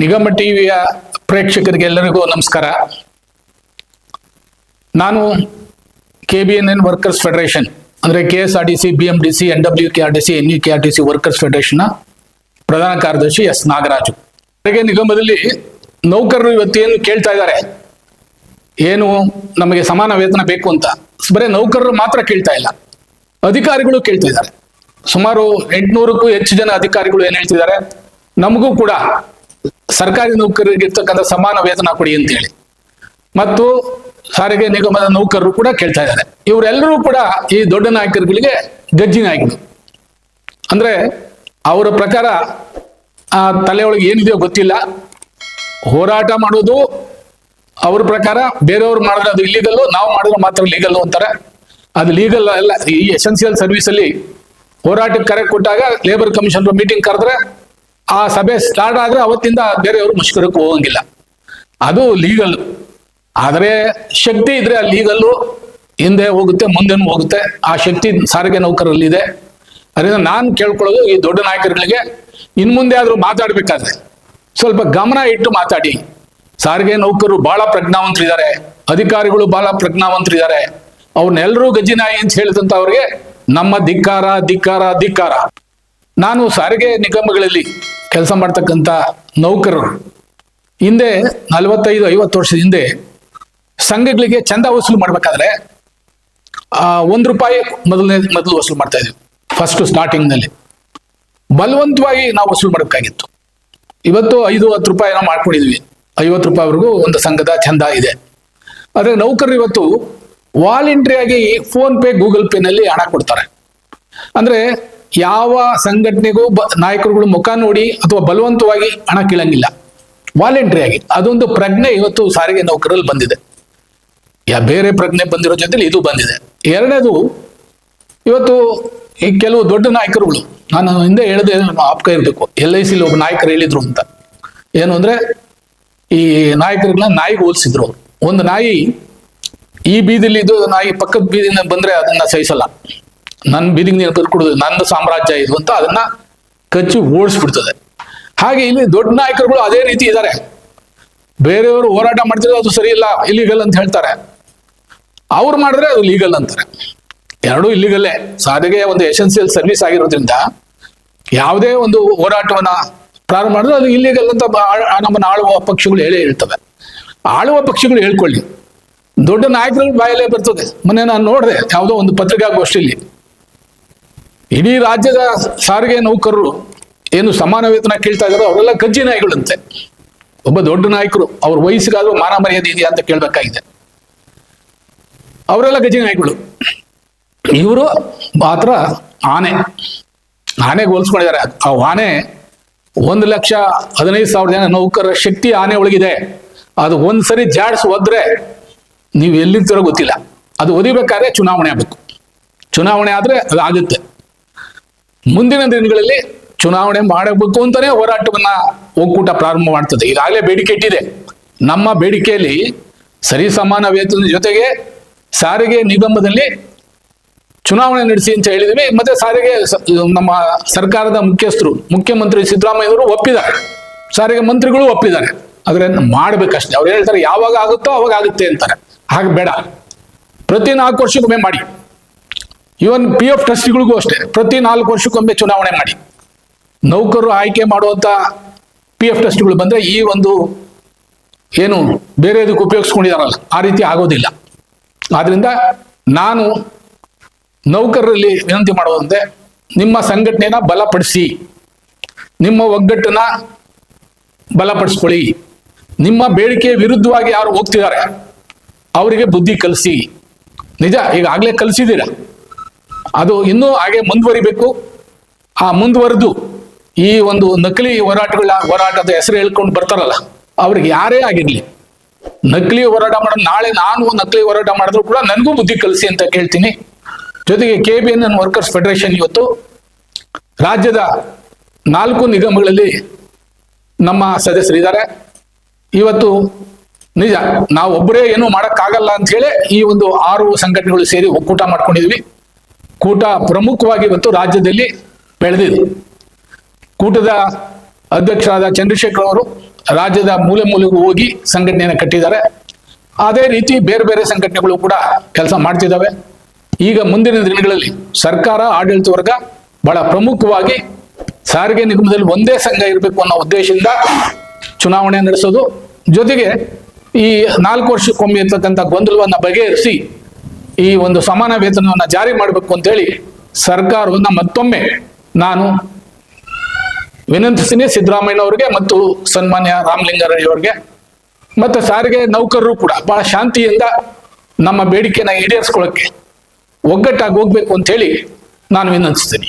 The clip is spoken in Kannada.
ನಿಗಮ ಟಿವಿಯ ಪ್ರೇಕ್ಷಕರಿಗೆ ಎಲ್ಲರಿಗೂ ನಮಸ್ಕಾರ. ನಾನು K B N N workers federation ಅಂದರೆ K S R T C B M D C N W K R D C N U K R T C workers ಫೆಡರೇಷನ್ನ ಪ್ರಧಾನ ಕಾರ್ಯದರ್ಶಿ ಎಸ್ ನಾಗರಾಜು. ತೆರಿಗೆ ನಿಗಮದಲ್ಲಿ ನೌಕರರು ಇವತ್ತೇನು ಕೇಳ್ತಾ ಇದ್ದಾರೆ? ಏನು ನಮಗೆ ಸಮಾನ ವೇತನ ಬೇಕು ಅಂತ? ಬರೀ ನೌಕರರು ಮಾತ್ರ ಕೇಳ್ತಾ ಇಲ್ಲ. ಅಧಿಕಾರಿಗಳು ಕೇಳ್ತಾ ಇದ್ದಾರೆ. ಸುಮಾರು ಎಂಟುನೂರಕ್ಕೂ ಹೆಚ್ಚು ಜನ ಅಧಿಕಾರಿಗಳು ಏನು ಹೇಳ್ತಿದ್ದಾರೆ? ನಮಗೂ ಕೂಡ ಸರ್ಕಾರಿ ನೌಕರರಿಗೆ ಇರ್ತಕ್ಕಂಥ ಸಮಾನ ವೇತನ ಕೊಡಿ ಅಂತ ಹೇಳಿ ಮತ್ತು ಸಾರಿಗೆ ನಿಗಮದ ನೌಕರರು ಕೂಡ ಕೇಳ್ತಾ ಇದ್ದಾರೆ. ಇವರೆಲ್ಲರೂ ಕೂಡ ಈ ದೊಡ್ಡ ನಾಯಕರುಗಳಿಗೆ ಗಜ್ಜಿ ನಾಯಕರು ಅಂದ್ರೆ ಅವರ ಪ್ರಕಾರ ಆ ತಲೆಯೊಳಗೆ ಏನಿದೆಯೋ ಗೊತ್ತಿಲ್ಲ. ಹೋರಾಟ ಮಾಡೋದು ಅವ್ರ ಪ್ರಕಾರ, ಬೇರೆಯವ್ರು ಮಾಡಿದ್ರೆ ಅದು ಇಲ್ಲಿಗಲ್ಲು ನಾವು ಮಾಡಿದ್ರೆ ಮಾತ್ರ ಲೀಗಲ್ಲು ಅಂತಾರೆ. ಅದು ಲೀಗಲ್ ಅಲ್ಲ, ಈ ಎಸೆನ್ಸಿಯಲ್ ಸರ್ವಿಸ್ ಅಲ್ಲಿ ಹೋರಾಟಕ್ಕೆ ಕರೆ ಕೊಟ್ಟಾಗ ಲೇಬರ್ ಕಮಿಷನ್ ಮೀಟಿಂಗ್ ಕರೆದ್ರೆ ಆ ಸಭೆ ಸ್ಟಾರ್ಟ್ ಆದ್ರೆ ಅವತ್ತಿಂದ ಬೇರೆಯವರು ಮುಷ್ಕರಕ್ಕೆ ಹೋಗಂಗಿಲ್ಲ. ಅದು ಲೀಗಲ್ ಆದರೆ ಶಕ್ತಿ ಇದ್ರೆ ಆ ಲೀಗಲ್ಲು ಹಿಂದೆ ಹೋಗುತ್ತೆ, ಮುಂದೆನೂ ಹೋಗುತ್ತೆ. ಆ ಶಕ್ತಿ ಸಾರಿಗೆ ನೌಕರಲ್ಲಿದೆ ಅದರಿಂದ ನಾನು ಕೇಳ್ಕೊಳ್ಳೋದು ಈ ದೊಡ್ಡ ನಾಯಕರುಗಳಿಗೆ ಇನ್ ಮುಂದೆ ಆದ್ರೂ ಮಾತಾಡ್ಬೇಕಾದ್ರೆ ಸ್ವಲ್ಪ ಗಮನ ಇಟ್ಟು ಮಾತಾಡಿ. ಸಾರಿಗೆ ನೌಕರರು ಬಹಳ ಪ್ರಜ್ಞಾವಂತರಿದ್ದಾರೆ. ಅಧಿಕಾರಿಗಳು ಬಹಳ ಪ್ರಜ್ಞಾವಂತರಿದ್ದಾರೆ. ಅವ್ರನ್ನೆಲ್ಲರೂ ಗಜ್ಜಿನಾಯಿ ಅಂತ ಹೇಳಿದಂತ ಅವ್ರಿಗೆ ನಮ್ಮ ಧಿಕ್ಕಾರ ಧಿಕ್ಕಾರ ಧಿಕ್ಕಾರ. ನಾನು ಸಾರಿಗೆ ನಿಗಮಗಳಲ್ಲಿ ಕೆಲಸ ಮಾಡ್ತಕ್ಕಂಥ ನೌಕರರು ಹಿಂದೆ ನಲವತ್ತೈದು, ಐವತ್ತು ವರ್ಷದ ಹಿಂದೆ ಸಂಘಗಳಿಗೆ ಚಂದ ವಸೂಲು ಮಾಡ್ಬೇಕಾದ್ರೆ ಒಂದು ರೂಪಾಯಿ ಮೊದಲನೇ, ಮೊದಲು ವಸೂಲು ಮಾಡ್ತಾ ಇದ್ವಿ ಫಸ್ಟ್ ಸ್ಟಾರ್ಟಿಂಗ್ನಲ್ಲಿ ಬಲವಂತವಾಗಿ ನಾವು ವಸೂಲು ಮಾಡಬೇಕಾಗಿತ್ತು. ಇವತ್ತು ಐದು, ಹತ್ತು ರೂಪಾಯಿ ನಾವು ಮಾಡ್ಕೊಂಡಿದ್ವಿ. ಐವತ್ತು ರೂಪಾಯಿವರೆಗೂ ಒಂದು ಸಂಘದ ಚಂದ ಇದೆ. ಆದರೆ ನೌಕರರು ಇವತ್ತು ವಾಲಂಟ್ರಿಯಾಗಿ ಫೋನ್ ಪೇ, ಗೂಗಲ್ ಪೇ ನಲ್ಲಿ ಹಣ ಕೊಡ್ತಾರೆ. ಅಂದ್ರೆ ಯಾವ ಸಂಘಟನೆಗೂ ಬ, ನಾಯಕರುಗಳು ಮುಖ ನೋಡಿ ಅಥವಾ ಬಲವಂತವಾಗಿ ಹಣ ಕೀಳಂಗಿಲ್ಲ. ವಾಲಂಟ್ರಿ ಆಗಿ. ಅದೊಂದು ಪ್ರಜ್ಞೆ ಇವತ್ತು ಸಾರಿಗೆ ನೌಕರಲ್ಲಿ ಬಂದಿದೆ. ಯಾ, ಬೇರೆ ಪ್ರಜ್ಞೆ ಬಂದಿರೋ ಜೊತೆಲಿ ಇದು ಬಂದಿದೆ. ಎರಡನೇದು ಇವತ್ತು ಈ ಕೆಲವು ದೊಡ್ಡ ನಾಯಕರುಗಳು, ನಾನು ಹಿಂದೆ ಹೇಳಿದೆ ಆಪ್ಕ ಇರಬೇಕು. ಎಲ್ ಐ ಸಿಲಿ ಒಬ್ಬ ನಾಯಕರು ಹೇಳಿದ್ರು ಅಂತ. ಏನು ಅಂದ್ರೆ, ಈ ನಾಯಕರುಗಳನ್ನ ನಾಯಿಗೆ ಹೋಲಿಸಿದ್ರು. ಒಂದು ನಾಯಿ ಈ ಬೀದಿಲಿ ಇದು ನಾಯಿ ಪಕ್ಕದ ಬೀದಿನ ಬಂದ್ರೆ ಅದನ್ನ ಸಹಿಸಲ್ಲ. ನನ್ನ ಬೀದಿಗೆ ನೀನು ಬರ್ಕೊಡುದು ನನ್ನ ಸಾಮ್ರಾಜ್ಯ ಇದು ಅಂತ ಅದನ್ನ ಕಚ್ಚಿ ಓಡಿಸ್ಬಿಡ್ತದೆ. ಹಾಗೆ ಇಲ್ಲಿ ದೊಡ್ಡ ನಾಯಕರುಗಳು ಅದೇ ರೀತಿ ಇದ್ದಾರೆ ಬೇರೆಯವರು ಹೋರಾಟ ಮಾಡ್ತಿದ್ರೆ ಅದು ಸರಿ ಇಲ್ಲ ಇಲ್ಲಿಗಲ್ ಅಂತ ಹೇಳ್ತಾರೆ. ಅವ್ರು ಮಾಡಿದ್ರೆ ಅದು ಲೀಗಲ್ ಅಂತಾರೆ. ಎರಡೂ ಇಲ್ಲಿಗಲ್ಲೇ ಸಾರಿಗೆ ಒಂದು ಎಸೆನ್ಸಿಯಲ್ ಸರ್ವಿಸ್ ಆಗಿರೋದ್ರಿಂದ ಯಾವುದೇ ಒಂದು ಹೋರಾಟವನ್ನ ಪ್ರಾರಂಭ ಮಾಡಿದ್ರೆ ಅದು ಇಲ್ಲಿಗಲ್ ಅಂತ ನಮ್ಮನ್ನು ಆಳುವ ಪಕ್ಷಗಳು ಹೇಳೇ ಹೇಳ್ತವೆ. ಆಳುವ ಪಕ್ಷಗಳು ಹೇಳ್ಕೊಳ್ಳಿ. ದೊಡ್ಡ ನಾಯಕರ ಬಾಯಲ್ಲೇ ಬರ್ತದೆ. ಮೊನ್ನೆ ನಾನು ನೋಡಿದೆ, ಯಾವುದೋ ಒಂದು ಪತ್ರಿಕಾಗೋಷ್ಠಿಯಲ್ಲಿ ಇಡೀ ರಾಜ್ಯದ ಸಾರಿಗೆ ನೌಕರರು ಏನು ಸಮಾನ ವೇತನ ಕೇಳ್ತಾ ಇದಾರೋ ಅವರೆಲ್ಲ ಕಜ್ಜಿ ನಾಯಿಗಳಂತೆ. ಒಬ್ಬ ದೊಡ್ಡ ನಾಯಕರು, ಅವ್ರ ವಯಸ್ಸಿಗಾದ್ರೂ ಮಾನ ಮರ್ಯಾದೆ ಇದೆಯಾ ಅಂತ ಕೇಳಬೇಕಾಗಿದೆ. ಅವರೆಲ್ಲ ಗಜಿ ನಾಯಿಗಳು. ಇವರು ಮಾತ್ರ ಆನೆ. ಆನೆಗೆ ಹೋಲಿಸ್ಕೊಂಡಿದ್ದಾರೆ. ಆ ಆನೆ ಒಂದು ಲಕ್ಷ ಹದಿನೈದು ಸಾವಿರ ಜನ ನೌಕರರ ಶಕ್ತಿ ಆನೆ ಒಳಗಿದೆ. ಅದು ಒಂದ್ಸರಿ ಜಾಡ್ಸ್ ಒದ್ರೆ ನೀವು ಎಲ್ಲಿರ್ತೀರೋ ಗೊತ್ತಿಲ್ಲ. ಅದು ಒದಿಬೇಕಾದ್ರೆ ಚುನಾವಣೆ ಆಗಬೇಕು. ಚುನಾವಣೆ ಆದ್ರೆ ಅದು ಆಗುತ್ತೆ. ಮುಂದಿನ ದಿನಗಳಲ್ಲಿ ಚುನಾವಣೆ ಮಾಡಬೇಕು ಅಂತಾನೆ ಹೋರಾಟವನ್ನ ಒಕ್ಕೂಟ ಪ್ರಾರಂಭ ಮಾಡ್ತದೆ. ಈಗಾಗಲೇ ಬೇಡಿಕೆ ಇಟ್ಟಿದೆ. ನಮ್ಮ ಬೇಡಿಕೆಯಲ್ಲಿ ಸರಿ ಸಮಾನ ವೇತನದ ಜೊತೆಗೆ ಸಾರಿಗೆ ನಿಗಮದಲ್ಲಿ ಚುನಾವಣೆ ನಡೆಸಿ ಅಂತ ಹೇಳಿದ್ವಿ. ಮತ್ತೆ ಸಾರಿಗೆ ನಮ್ಮ ಸರ್ಕಾರದ ಮುಖ್ಯಸ್ಥರು, ಮುಖ್ಯಮಂತ್ರಿ ಸಿದ್ದರಾಮಯ್ಯವರು ಒಪ್ಪಿದ್ದಾರೆ. ಸಾರಿಗೆ ಮಂತ್ರಿಗಳು ಒಪ್ಪಿದ್ದಾರೆ. ಆದ್ರೆ ಮಾಡ್ಬೇಕಷ್ಟೇ. ಅವ್ರು ಹೇಳ್ತಾರೆ, ಯಾವಾಗ ಆಗುತ್ತೋ ಅವಾಗ ಆಗುತ್ತೆ ಅಂತಾರೆ. ಹಾಗೆ ಬೇಡ. ಪ್ರತಿ ನಾಲ್ಕು ವರ್ಷಕ್ಕೊಮ್ಮೆ ಮಾಡಿ. ಇವನ್ ಪಿ ಎಫ್ ಟ್ರಸ್ಟಿಗಳಿಗೂ ಅಷ್ಟೇ. ಪ್ರತಿ ನಾಲ್ಕು ವರ್ಷಕ್ಕೊಮ್ಮೆ ಚುನಾವಣೆ ಮಾಡಿ. ನೌಕರರು ಆಯ್ಕೆ ಮಾಡುವಂತ ಪಿ ಎಫ್ ಟ್ರಸ್ಟ್ಗಳು ಬಂದ್ರೆ ಈ ಒಂದು ಏನು ಬೇರೆ ಇದಕ್ಕೆ ಉಪಯೋಗಿಸ್ಕೊಂಡಿದಾರಲ್ಲ, ಆ ರೀತಿ ಆಗೋದಿಲ್ಲ. ಆದ್ದರಿಂದ ನಾನು ನೌಕರರಲ್ಲಿ ವಿನಂತಿ ಮಾಡುವಂತೆ ನಿಮ್ಮ ಸಂಘಟನೆನ ಬಲಪಡಿಸಿ, ನಿಮ್ಮ ಒಗ್ಗಟ್ಟನ್ನ ಬಲಪಡಿಸ್ಕೊಳ್ಳಿ. ನಿಮ್ಮ ಬೇಡಿಕೆ ವಿರುದ್ಧವಾಗಿ ಯಾರು ಹೋಗ್ತಿದ್ದಾರೆ, ಅವರಿಗೆ ಬುದ್ಧಿ ಕಲಿಸಿ. ನಿಜ ಈಗಾಗಲೇ ಕಲಿಸಿದ್ದೀರ? ಅದು ಇನ್ನೂ ಹಾಗೆ ಮುಂದುವರಿಬೇಕು. ಆ ಮುಂದುವರೆದು ಈ ಒಂದು ನಕಲಿ ಹೋರಾಟಗಳ ಹೋರಾಟದ ಹೆಸರು ಹೇಳ್ಕೊಂಡು ಬರ್ತಾರಲ್ಲ, ಅವ್ರಿಗೆ ಯಾರೇ ಆಗಿರ್ಲಿ, ನಕಲಿ ಹೋರಾಟ ಮಾಡ, ನಾಳೆ ನಾನು ನಕಲಿ ಹೋರಾಟ ಮಾಡಿದ್ರು ಕೂಡ ನನಗೂ ಬುದ್ಧಿ ಕಲಿಸಿ ಅಂತ ಕೇಳ್ತೀನಿ. ಜೊತೆಗೆ K B N N workers federation ಇವತ್ತು ರಾಜ್ಯದ ನಾಲ್ಕು ನಿಗಮಗಳಲ್ಲಿ ನಮ್ಮ ಸದಸ್ಯರಿದ್ದಾರೆ. ಇವತ್ತು ನಿಜ ನಾವು ಒಬ್ಬರೇ ಏನು ಮಾಡೋಕ್ಕಾಗಲ್ಲ ಅಂತ ಹೇಳಿ ಈ ಒಂದು ಆರು ಸಂಘಟನೆಗಳು ಸೇರಿ ಒಕ್ಕೂಟ ಮಾಡ್ಕೊಂಡಿದ್ವಿ. ಕೂಟ ಪ್ರಮುಖವಾಗಿ ಇವತ್ತು ರಾಜ್ಯದಲ್ಲಿ ಬೆಳೆದಿದೆ. ಕೂಟದ ಅಧ್ಯಕ್ಷರಾದ ಚಂದ್ರಶೇಖರ್ ಅವರು ರಾಜ್ಯದ ಮೂಲೆ ಮೂಲೆಗೂ ಹೋಗಿ ಸಂಘಟನೆಯನ್ನು ಕಟ್ಟಿದ್ದಾರೆ. ಅದೇ ರೀತಿ ಬೇರೆ ಬೇರೆ ಸಂಘಟನೆಗಳು ಕೂಡ ಕೆಲಸ ಮಾಡ್ತಿದ್ದಾವೆ. ಈಗ ಮುಂದಿನ ದಿನಗಳಲ್ಲಿ ಸರ್ಕಾರ, ಆಡಳಿತ ವರ್ಗ ಬಹಳ ಪ್ರಮುಖವಾಗಿ ಸಾರಿಗೆ ನಿಗಮದಲ್ಲಿ ಒಂದೇ ಸಂಘ ಇರಬೇಕು ಅನ್ನೋ ಉದ್ದೇಶದಿಂದ ಚುನಾವಣೆ ನಡೆಸೋದು. ಜೊತೆಗೆ ಈ ನಾಲ್ಕು ವರ್ಷಕ್ಕೊಮ್ಮೆ ಇರ್ತಕ್ಕಂಥ ಗೊಂದಲವನ್ನು ಬಗೆಹರಿಸಿ ಈ ಒಂದು ಸಮಾನ ವೇತನವನ್ನು ಜಾರಿ ಮಾಡಬೇಕು ಅಂತೇಳಿ ಸರ್ಕಾರವನ್ನು ಮತ್ತೊಮ್ಮೆ ನಾನು ವಿನಂತಿಸ್ತೀನಿ ಸಿದ್ದರಾಮಯ್ಯ ಅವರಿಗೆ ಮತ್ತು ಸನ್ಮಾನ್ಯ ರಾಮಲಿಂಗಾರೆಡ್ಡಿ ಅವರಿಗೆ ಮತ್ತು ಸಾರಿಗೆ ನೌಕರರು ಕೂಡ ಬಹಳ ಶಾಂತಿಯಿಂದ ನಮ್ಮ ಬೇಡಿಕೆನ ಈಡೇರಿಸ್ಕೊಳ್ಳೋಕ್ಕೆ ಒಗ್ಗಟ್ಟಾಗಿ ಹೋಗ್ಬೇಕು ಅಂತ ಹೇಳಿ ನಾನು ವಿನಂತಿಸ್ತೀನಿ.